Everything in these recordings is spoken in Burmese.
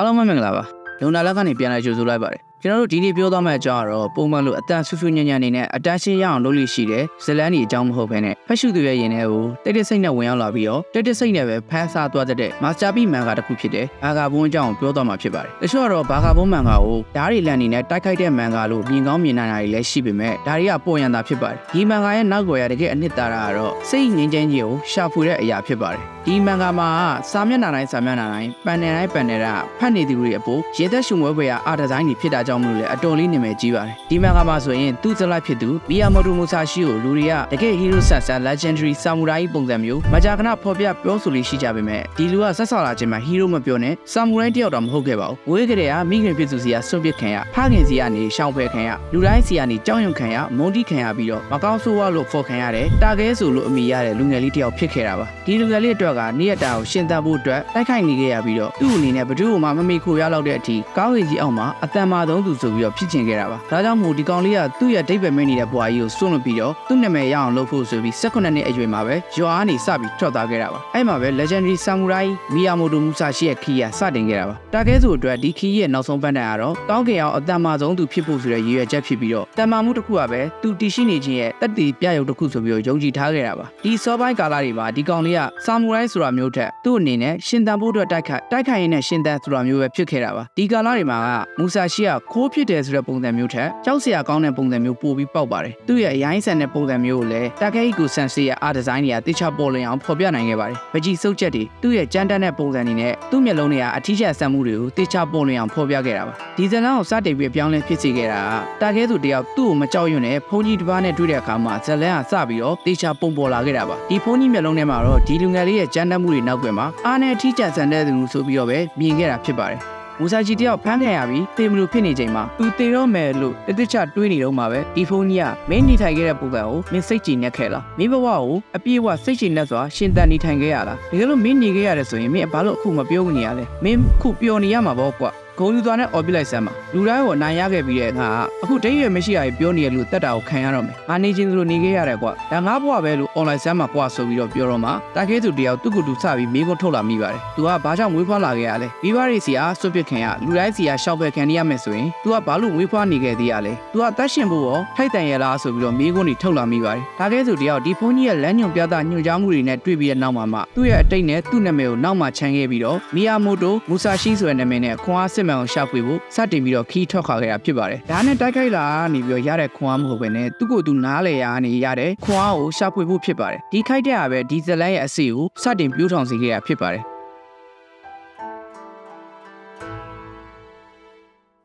အားလုံးပဲမင်္ဂလာပါလုံနာလက်ကနေပြန်လာကြိုဆိုလိုက်ပါတယ် ကျွန်တော်တို့ဒီနေ့ပြောသွားမယ့်အကြောင်းကတော့ပုံမှန်လို့အတန်ဆူဆူညံ့ညံ့နေနဲ့အတန်းရှင်းရအောင်လုပ်လို့ရှိတဲ့ဇလန်းဒီအကြောင်းမဟုတ်ဘဲနဲ့ဖက်ရှုသူရဲ့ရင်ထဲကိုတိတ်တိတ်ဆိတ်နဲ့ဝင်ရောက်လာပြီးတော့တိတ်တိတ်ဆိတ်နဲ့ပဲဖန်ဆာသွားတတ်တဲ့မာစတာပီမန်ဂါတစ်ခုဖြစ်တဲ့ဘာဂါဘွန်းအကြောင်းကိုပြောသွားမှာဖြစ်ပါတယ်တချို့ကတော့ဘာဂါဘွန်းမန်ဂါကိုဓာတ်ရီလန်နေနဲ့တိုက်ခိုက်တဲ့မန်ဂါလို့မြင်ကောင်းမြင်နိုင်တာတွေလည်းရှိပေမဲ့ဒါတွေကပေါ်ရန်တာဖြစ်ပါတယ်ဒီမန်ဂါရဲ့နောက်ွယ်ရတကယ်အနှစ်သာရကတော့စိတ်ငြိမ်းချမ်းခြင်းကိုရှာဖွေတဲ့အရာဖြစ်ပါတယ်ဒီမန်ဂါမှာစာမျက်နှာတိုင်းစာမျက်နှာတိုင်းပန်နယ်တိုင်းပန်နယ်ကဖတ်နေသူတွေအပေါ်ရေသက်ရှုံဝဲပွဲရအာဒီဇိုင်းတွေဖြစ်တာကြောင့်မလို့လေအတော်လေးနာမည်ကြီးပါတယ်ဒီမန်ဂါမှာဆိုရင်သူ့ဇလိုက်ဖြစ်သူမီယာမိုတိုမူဆာရှိကိုလူတွေကတကယ်ဟီးရိုးဆန်ဆန် legendary samurai ပုံစံမျိုးမကြာခဏဖော်ပြပြောဆိုလေးရှိကြပေမဲ့ဒီလူကဆက်ဆော်လာခြင်းမှာဟီးရိုးမပြောနဲ့ samurai တယောက်တော့မဟုတ်ခဲ့ပါဘူးဝေးကလေးကမိခင်ဖြစ်သူစီကဆွန့်ပစ်ခံရဖခင်စီကနေရှောင်ဖယ်ခံရလူတိုင်းစီကနေကြောက်ရွံ့ခံရမုန်းတိခံရပြီးတော့မကောင်းဆိုးဝါးလို့ဖော်ခံရတယ်တာခဲဆိုလို့အမိရတဲ့လူငယ်လေးတယောက်ဖြစ်ခဲ့တာပါဒီလူငယ်လေးအတွက်ကနေ့ရက်တာကိုရှင်သန်ဖို့အတွက်တိုက်ခိုက်နေခဲ့ရပြီးတော့သူ့အနေနဲ့ဘယ်သူ့မှမမေ့ခိုရလောက်တဲ့အထိကောင်းကင်ကြီးအောက်မှာအတန်မာသုံးသူဆိုပြီးတော့ဖြစ်ချင်ခဲ့တာပါဒါကြောင့်မို့ဒီကောင်လေးကသူ့ရဲ့ဒိတ်ပဲမင်းနေတဲ့ဘွားကြီးကိုစွန့်လွတ်ပြီးတော့သူ့နာမည်ရအောင်လုပ်ဖို့ဆိုပြီး18နှစ်အရွယ်မှာပဲရွာကနေစပြီးထွက်သွားခဲ့တာပါအဲ့မှာပဲ legendary samurai miyamoto musashi ရဲ့ခီးရစတင်ခဲ့တာပါတာခဲဆိုအတွက်ဒီခီးရဲ့နောက်ဆုံးပန်းတန်ကတော့တောင်းကင်အောင်အတန်မာဆုံးသူဖြစ်ဖို့ဆိုတဲ့ရည်ရွယ်ချက်ဖြစ်ပြီးတော့တန်မာမှုတစ်ခုကပဲသူတည်ရှိနေခြင်းရဲ့တက်တည်ပြရုပ်တစ်ခုဆိုပြီးတော့ယုံကြည်ထားခဲ့တာပါဒီစောပိုင်းကာလတွေမှာဒီကောင်လေးက samurai ဆိုတာမျိုးထက်သူ့အနေနဲ့ရှင်သန်ဖို့အတွက်တိုက်ခိုက်တိုက်ခိုက်ရင်းနဲ့ရှင်သန်ဆိုတာမျိုးပဲဖြစ်ခဲ့တာပါဒီကာလတွေမှာကမူဆာရှိကခိုးဖြစ်တယ်ဆိုတဲ့ပုံစံမျိုးထက်ကြောက်စရာကောင်းတဲ့ပုံစံမျိုးပို့ပြီးပေါက်ပါတယ်သူ့ရဲ့အရိုင်းဆန်တဲ့ပုံစံမျိုးကိုလည်းတာခဲအီကိုဆန်စီရဲ့အာဒီဇိုင်းတွေကတိကျပေါ်လင်အောင်ဖော်ပြနိုင်ခဲ့ပါတယ်ပကြီးစုပ်ချက်တွေသူ့ရဲ့ကြမ်းတမ်းတဲ့ပုံစံတွေနဲ့သူ့မျက်လုံးတွေကအထီးကျဆန်မှုတွေကိုတိကျပေါ်လင်အောင်ဖော်ပြခဲ့တာပါဒီဇလန်ကိုစတင်ပြီးပြောင်းလဲဖြစ်စေခဲ့တာကတာခဲသူတယောက်သူ့ကိုမကြောက်ရွံ့နဲ့ဖုန်ကြီးတစ်ပါးနဲ့တွေ့တဲ့အခါမှာဇလန်ကစပြီးတော့တိကျပုံပေါ်လာခဲ့တာပါဒီဖုန်ကြီးမျက်လုံးထဲမှာတော့ဒီလူငယ်လေးရဲ့ကြမ်းတမ်းမှုတွေနောက်ွယ်မှာအားနဲ့အထီးကျဆန်တဲ့သူဆိုပြီးတော့ပဲမြင်ခဲ့တာဖြစ်ပါတယ် မူဆာဂျီတယောက်ဖမ်းခံရပြီးတေမလို့ဖြစ်နေချိန်မှာသူတေတော့မယ်လို့တတိချတွေးနေတော့မှာပဲဒီဖုန်းကြီးကမင်းနေထိုင်ခဲ့တဲ့ပုံစံကိုမင်းစိတ်ကြည်နေခဲ့လားမင်းဘဝကိုအပြည့်အဝစိတ်ကြည်နေစွာရှင်သန်နေထိုင်ခဲ့ရလားတကယ်လို့မင်းနေခဲ့ရတယ်ဆိုရင်မင်းဘာလို့အခုမပြောနေရလဲမင်းခုပျော်နေရမှာပေါ့ကွာ ဂုံယူသွားနဲ့အော်ပြလိုက်စမ်းပါလူတိုင်းကိုနိုင်ရခဲ့ပြီးတဲ့အခါအခုတိတ်ရွယ်မရှိရပြောနေရလို့တက်တာကိုခံရတော့မယ်ငါနေချင်းလိုနေခဲ့ရတယ်ကွာဒါငါဘဝပဲလို့ online စမ်းမှာကွာဆိုပြီးတော့ပြောတော့မှတာခဲသူတယောက်သူ့ကိုယ်သူစပြီးမိကုန်းထုတ်လာမိပါတယ်သူကဘာကြောင့်မွေးဖွားလာခဲ့ရလဲမိဘတွေစီအားဆွတ်ပစ်ခံရလူတိုင်းစီအားရှောက်ပဲခံရရမယ်ဆိုရင်သူကဘာလို့မွေးဖွားနေခဲ့သေးရလဲသူကတတ်ရှင်ဖို့ရောထိုက်တန်ရလားဆိုပြီးတော့မိကုန်းတွေထုတ်လာမိပါတယ်တာခဲသူတယောက်ဒီဖုန်းကြီးရဲ့လမ်းညွန်ပြသညွှန်ကြားမှုတွေနဲ့တွေ့ပြီးတဲ့နောက်မှာမှသူ့ရဲ့အတိတ်နဲ့သူ့နာမည်ကိုနောက်မှခြံခဲ့ပြီးတော့မီယာမိုတိုမူဆာရှိဆိုတဲ့နာမည်နဲ့ခွန်အားစစ်မှန်ကိုရှာဖွေဖို့စတင်ပြီးတော့ခီးထွက်ခွာခဲ့တာဖြစ်ပါတယ်။ဒါနဲ့တိုက်ခိုက်လာနေပြီးတော့ရတဲ့ခွန်အားမဟုတ်ပဲနဲ့သူ့ကိုယ်သူနားလေရနေရတဲ့ခွန်အားကိုရှာဖွေဖို့ဖြစ်ပါတယ်။ဒီခိုက်တဲ့ကပဲဒီဇလန်ရဲ့အစီကိုစတင်ပြိုးထောင်စေခဲ့တာဖြစ်ပါတယ်။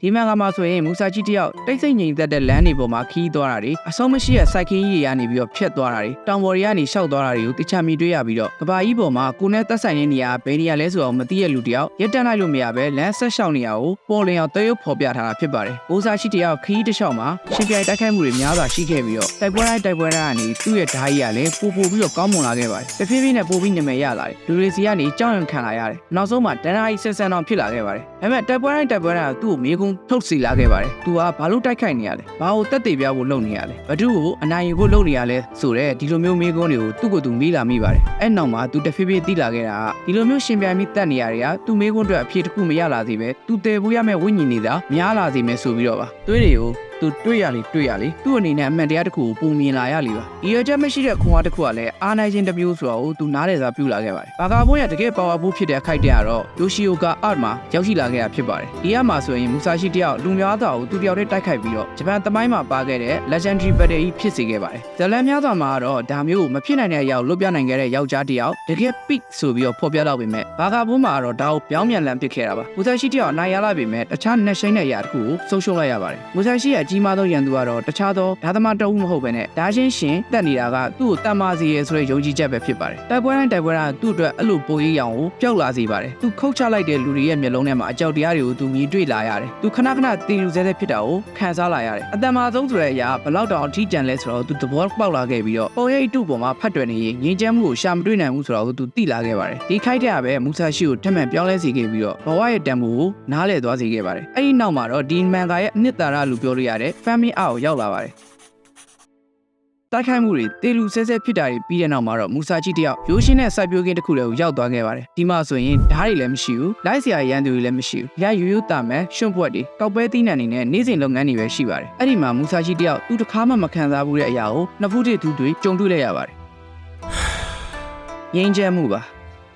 ဒီမန်ကမှာဆိုရင်မူဆာကြီးတယောက်တိတ်ဆိတ်ငြိမ်သက်တဲ့လမ်းတွေပေါ်မှာခီးသွားတာတွေအဆုံးမရှိတဲ့စိုက်ခင်းကြီးတွေကနေပြီးတော့ဖြတ်သွားတာတွေတောင်ပေါ်တွေကနေရှောက်သွားတာတွေကိုတခြားမြင်တွေ့ရပြီးတော့ကဘာကြီးပေါ်မှာကိုနဲ့တက်ဆိုင်တဲ့နေရာဘယ်နေရာလဲဆိုတော့မသိတဲ့လူတယောက်ရက်တန်းလိုက်လို့မရပဲလမ်းဆက်လျှောက်နေရကိုပေါ်လင်အောင်တရုပ်ဖော်ပြထားတာဖြစ်ပါတယ်။မူဆာကြီးတယောက်ခီးတစ်လျှောက်မှာရှင်ပြိုင်တိုက်ခိုက်မှုတွေများစွာရှိခဲ့ပြီးတော့တိုက်ပွဲတိုင်းတိုက်ပွဲတိုင်းကနေသူ့ရဲ့ဓာကြီးကလည်းပို့ပို့ပြီးတော့ကောင်းမွန်လာခဲ့ပါတယ်။တဖြည်းဖြည်းနဲ့ပို့ပြီးနာမည်ရလာတယ်။လူတွေစီကနေကြောက်ရွံ့ခံလာရတယ်။နောက်ဆုံးမှာတန်းသားကြီးဆက်ဆန်အောင်ဖြစ်လာခဲ့ပါတယ်။ဒါပေမဲ့တိုက်ပွဲတိုင်းတိုက်ပွဲတိုင်းကသူ့ကိုမြေကုန်းထုတ်စီလာခဲ့ပါတယ်။သူကဘာလို့တိုက်ခိုက်နေရလဲ။ဘာကိုတက်တေပြဖို့လုပ်နေရလဲ။ဘဒုကိုအနိုင်ယူဖို့လုပ်နေရလဲဆိုတဲ့ဒီလိုမျိုးမေးခွန်းတွေကိုသူ့ကိုယ်သူမေးလာမိပါတယ်။အဲ့နောက်မှာသူတဖြည်းဖြည်းသိလာခဲ့တာကဒီလိုမျိုးရှင်ပြိုင်ပြီးတက်နေရတွေကသူ့မေးခွန်းအတွက်အဖြေတစ်ခုမရလာသေးပဲ။သူတည်ဖို့ရမယ့်ဝိညာဉ်တွေသာများလာစေမယ်ဆိုပြီးတော့ပါ။သွေးတွေကိုသူတွေ့ရလေတွေ့ရလေသူ့အနေနဲ့အမှန်တရားတစ်ခုကိုပုံမြင်လာရလေပါဒီရချက်မရှိတဲ့ခွန်အားတစ်ခုကလည်းအာနိုင်ချင်းတစ်မျိုးဆိုတော့သူနားတယ်စွာပြုလာခဲ့ပါတယ်ဘာကာဘွန်းရတကယ်ပါဝါဘူးဖြစ်တဲ့အခိုက်တဲ့ကတော့ယိုရှီယိုကာအာတ်မှာရောက်ရှိလာခဲ့တာဖြစ်ပါတယ်ဒီကမှာဆိုရင်မူဆာရှိတယောက်လူများစွာကိုသူတယောက်တည်းတိုက်ခိုက်ပြီးတော့ဂျပန်သမိုင်းမှာပါခဲ့တဲ့ legendary battle ကြီးဖြစ်စေခဲ့ပါတယ်ဇလန်များစွာမှာတော့ဒါမျိုးမဖြစ်နိုင်တဲ့အရာကိုလွတ်ပြနိုင်ခဲ့တဲ့ယောက်ျားတယောက်တကယ် peak ဆိုပြီးတော့ဖော်ပြတော့ပေမဲ့ဘာကာဘွန်းမှာတော့ဒါကိုပြောင်းပြန်လန်ပစ်ခဲ့တာပါမူဆာရှိတယောက်နိုင်ရလာပေမဲ့တခြားနှက်ရှိန်တဲ့အရာတစ်ခုကိုဆုံးရှုံးလိုက်ရပါတယ်မူဆာရှိရဲ့အကြီးမားဆုံးရန်သူကတော့တခြားသောဓာသမားတအုပ်မဟုတ်ဘဲနဲ့ဓာချင်းရှင်တက်နေတာကသူ့ကိုတတ်မစီရဲဆိုတဲ့ယုံကြည်ချက်ပဲဖြစ်ပါတယ်တိုက်ပွဲတိုင်းတိုက်ပွဲတိုင်းသူ့အတွက်အဲ့လိုပိုရေးရောင်ကိုပျောက်လာစေပါတယ်သူခုတ်ချလိုက်တဲ့လူတွေရဲ့မျက်လုံးထဲမှာအကြောက်တရားတွေကိုသူမြင်တွေ့လာရတယ်သူခဏခဏတင်ယူဆဲဆဲဖြစ်တာကိုခံစားလာရတယ်အတ္တမဆုံးဆိုတဲ့အရာဘလောက်တောင်အထီးကျန်လဲဆိုတော့သူသဘောပေါက်လာခဲ့ပြီးတော့ပုံရိပ်တုပေါ်မှာဖတ်တွယ်နေရင်ငြင်းချမ်းမှုကိုရှာမတွေ့နိုင်ဘူးဆိုတော့သူသိလာခဲ့ပါတယ်ဒီခိုက်တဲ့ကပဲမူဆာရှိကိုထပ်မံပြောင်းလဲစေခဲ့ပြီးတော့ဘဝရဲ့တန်ဖိုးကိုနားလည်သွားစေခဲ့ပါတယ်အဲ့ဒီနောက်မှာတော့ဒီမန်ဂါရဲ့အနှစ်သာရလို့ပြောလို့ရတဲ့ family art ကိုရောက်လာပါတယ်တိုက်ခိုက်မှုတွေတေလူဆဲဆဲဖြစ်တာတွေပြီးတဲ့နောက်မှာတော့မူဆာချီတယောက်ရိုးရှင်းတဲ့စိုက်ပျိုးခင်းတစ်ခုလည်းကိုရောက်သွားခဲ့ပါတယ်ဒီမှာဆိုရင်ဓာတ်တွေလည်းမရှိဘူးလိုက်စရာရန်သူတွေလည်းမရှိဘူးရရိုးရိုးတာမဲ့ရွှွန့်ပွက်တွေကောက်ပဲတီးနှံနေနဲ့နေ့စဉ်လုပ်ငန်းတွေပဲရှိပါတယ်အဲ့ဒီမှာမူဆာချီတယောက်သူတစ်ခါမှမခံစားဘူးတဲ့အရာကိုနှစ်ဖူးတစ်သူတွေကြုံတွေ့လိုက်ရပါတယ်ငြိမ်းချမ်းမှုပါ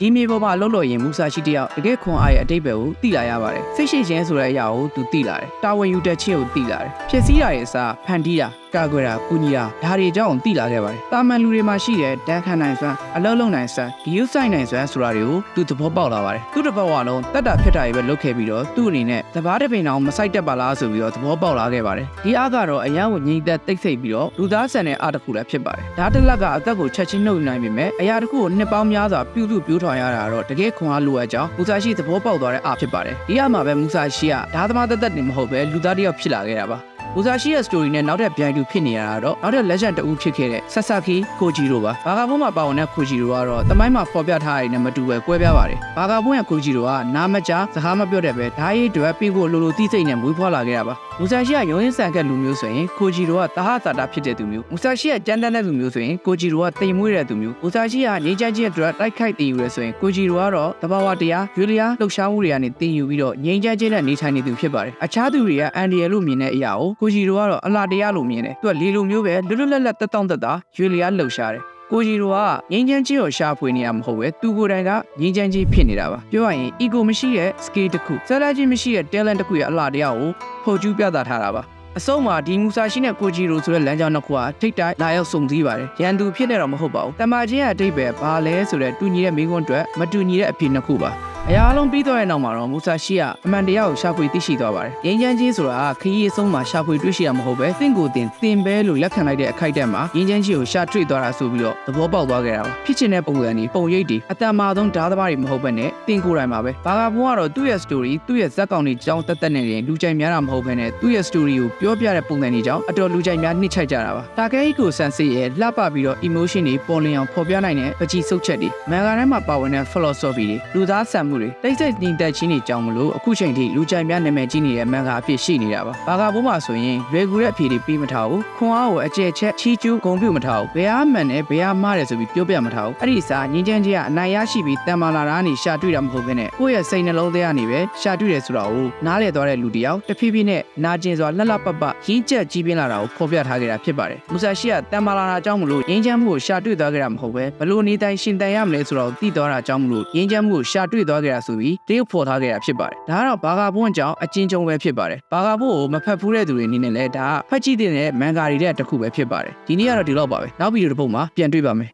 ဒီမြေပေါ်မှာလှုပ်လို့ရင်မူဆာရှိတယောက်တကယ်ခွန်အားရဲ့အတိတ်ပဲကိုသိလာရပါတယ်စိတ်ရှိခြင်းဆိုတဲ့အရာကိုသူသိလာတယ်တာဝန်ယူတဲ့ခြင်းကိုသိလာတယ်ဖြစ်စည်းတာရဲ့အစားဖန်တီးတာကာကွယ်တာကုညီတာဒါတွေအကြောင်းသိလာခဲ့ပါတယ်တာမန်လူတွေမှာရှိတဲ့တန်းခံနိုင်စွမ်းအလုံးလုံးနိုင်စွမ်းဒီယူဆိုင်နိုင်စွမ်းဆိုတာတွေကိုသူသဘောပေါက်လာပါတယ်သူတစ်ပတ်ဝါလုံးတက်တာဖြစ်တာတွေပဲလုပ်ခဲ့ပြီးတော့သူ့အနေနဲ့တဘာတစ်ပိန်အောင်မဆိုင်တက်ပါလားဆိုပြီးတော့သဘောပေါက်လာခဲ့ပါတယ်ဒီအားကတော့အရန်ကိုငြိမ်သက်တိတ်ဆိတ်ပြီးတော့လူသားဆန်တဲ့အားတစ်ခုလည်းဖြစ်ပါတယ်ဒါတစ်လက်ကအသက်ကိုချက်ချင်းနှုတ်နိုင်ပေမဲ့အရာတစ်ခုကိုနှစ်ပေါင်းများစွာပြုစုပြိုးထောင်ရတာတော့တကယ်ခွန်အားလိုအပ်ကြောင်းမူဆာရှိသဘောပေါက်သွားတဲ့အားဖြစ်ပါတယ်ဒီအားမှာပဲမူဆာရှိကဓာသမားသက်သက်နေမဟုတ်ပဲလူသားတစ်ယောက်ဖြစ်လာခဲ့တာပါ မူဆာရှိရဲ့ story နဲ့နောက်ထပ်ပြန်တူဖြစ်နေရတာတော့နောက်ထပ် legend တူဖြစ်ခဲ့တဲ့ဆက်ဆက်ခီကိုဂျီရိုပါဘာဂါဘုံမှာပါဝင်တဲ့ကိုဂျီရိုကတော့တမိုင်းမှာဖော်ပြထားတဲ့နဲ့မတူပဲကွဲပြားပါတယ်ဘာဂါဘုံရဲ့ကိုဂျီရိုကနာမကြားစကားမပြောတဲ့ပဲဓာတ်ရည်တွေပြီးဖို့လိုလိုတိစိတ်နဲ့မွေးဖွားလာခဲ့တာပါမူဆာရှိကရုံးရင်းဆန်ကက်လူမျိုးဆိုရင်ကိုဂျီရိုကတဟတာတာဖြစ်တဲ့သူမျိုးမူဆာရှိကကြမ်းတမ်းတဲ့လူမျိုးဆိုရင်ကိုဂျီရိုကတိမ်မွေးတဲ့သူမျိုးမူဆာရှိကငြိမ်းချမ်းခြင်းအတွက်တိုက်ခိုက်တည်ယူရဲဆိုရင်ကိုဂျီရိုကတော့တဘာဝတရားယူလီယာလှုပ်ရှားမှုတွေကနေတည်ယူပြီးတော့ငြိမ်းချမ်းခြင်းနဲ့နေထိုင်နေသူဖြစ်ပါတယ်အခြားသူတွေကအန်ဒီရယ်လို့မြင်တဲ့အရာကိုကိုဂျီရိုကတော့အလားတရားလို့မြင်တယ်သူကလေလိုမျိုးပဲလွတ်လွတ်လပ်လပ်တက်တောင့်တက်တာယူလီယာလှုပ်ရှားတယ်ကိုဂျီရိုကငင်းချမ်းကြီးကိုရှာဖွေနေရမှာမဟုတ်ပဲသူကိုယ်တိုင်ကငင်းချမ်းကြီးဖြစ်နေတာပါပြောရရင် ego မရှိတဲ့ skill တစ်ခုစလာချင်းမရှိတဲ့ talent တစ်ခုရဲ့အလားတရားကိုဖော်ကျူးပြသထားတာပါအဆုံးမှာဒီမူဆာရှိနဲ့ကိုဂျီရိုဆိုတဲ့လမ်းကြောင်းတစ်ခုကထိတ်တိုက်လာရောက်စုံစည်းပါတယ်။ရန်သူဖြစ်နေတော့မဟုတ်ပါဘူး။တမချင်းရဲ့အတိတ်ပဲဘာလဲဆိုတဲ့တူညီတဲ့မိကွန်းအတွက်မတူညီတဲ့အဖြစ်နှစ်ခုပါ။ အရာအလုံးပြီးတော့တဲ့နောက်မှာတော့မူဆာရှိကအမှန်တရားကိုရှာဖွေသိရှိသွားပါတယ်။ရင်းချမ်းချင်းဆိုတာခရီးအဆုံးမှာရှာဖွေတွေ့ရှိရမှာမဟုတ်ပဲသင်ကိုယ်တင်သင်ပဲလို့လက်ခံလိုက်တဲ့အခိုက်အတန့်မှာရင်းချမ်းချင်းကိုရှာတွေ့သွားတာဆိုပြီးတော့သဘောပေါက်သွားခဲ့တာပါ။ဖြစ်ချင်တဲ့ပုံစံတွေပုံရိပ်တွေအတန်မာဆုံးဓာတ်သမားတွေမဟုတ်ဘဲနဲ့သင်ကိုယ်တိုင်ပါပဲ။ဘာသာဘုံကတော့သူ့ရဲ့ story သူ့ရဲ့ဇက်ကောင်တွေကြောင်းတက်တက်နေရင်လူကြိုက်များတာမဟုတ်ဘဲနဲ့သူ့ရဲ့ story ကိုပြောပြတဲ့ပုံစံတွေကြောင့်အတော်လူကြိုက်များနှိမ့်ချိုက်ကြတာပါ။တာကဲဟီကိုဆန်စစ်ရဲ့လှပပြီးတော့ emotion တွေပေါ်လင်အောင်ဖော်ပြနိုင်တဲ့ပကြီးစုပ်ချက်တွေမန်ဂါထဲမှာပါဝင်တဲ့ philosophy တွေလူသားဆန်မှုတွေတိတ်ဆိတ်ညီတက်ချင်းတွေကြောင်းမလို့အခုချိန်ထိလူကြိုက်များနာမည်ကြီးနေတဲ့မန်ဂါအဖြစ်ရှိနေတာပါ။ဘာသာဘုံမှာဆိုရင်ရွေကူတဲ့အဖြစ်တွေပြီးမထားဘူး။ခွန်အားကိုအကျယ်ချက်ချီးကျူးဂုဏ်ပြုမထားဘူး။ဘယ်အားမှန်နဲ့ဘယ်အားမှားတယ်ဆိုပြီးပြောပြမထားဘူး။အဲ့ဒီစားငင်းချမ်းကြီးကအနိုင်ရရှိပြီးတန်မာလာတာကနေရှာတွေ့တာမဟုတ်ဘဲနဲ့ကိုယ့်ရဲ့စိတ်နှလုံးထဲကနေပဲရှာတွေ့တယ်ဆိုတာကိုနားလည်သွားတဲ့လူတစ်ယောက်တဖြည်းဖြည်းနဲ့နာကျင်စွာလှလှပပရင်းချက်ကြီးပြင်းလာတာကိုဖော်ပြထားခဲ့တာဖြစ်ပါတယ်။မူဆာရှိကတန်မာလာတာအကြောင်းမလို့ငင်းချမ်းမှုကိုရှာတွေ့သွားခဲ့တာမဟုတ်ပဲဘလို့နေတိုင်းရှင်တန်ရမလဲဆိုတော့သိသွားတာအကြောင်းမလို့ငင်းချမ်းမှုကိုရှာတွေ့သွားခဲ့တာဆိုပြီးတရုပ်ဖော်ထားခဲ့တာဖြစ်ပါတယ်။ဒါကတော့ဘာဂါဘွန်းအကြောင်းအချင်းချင်းပဲဖြစ်ပါတယ်။ဘာဂါဘွန်းကိုမဖတ်ဖူးတဲ့သူတွေအနေနဲ့လည်းဒါကဖတ်ကြည့်တဲ့မန်ဂါတွေတဲ့တစ်ခုပဲဖြစ်ပါတယ်။ဒီနေ့ကတော့ဒီလောက်ပါပဲ။နောက်ဗီဒီယိုတစ်ပုဒ်မှာပြန်တွေ့ပါမယ်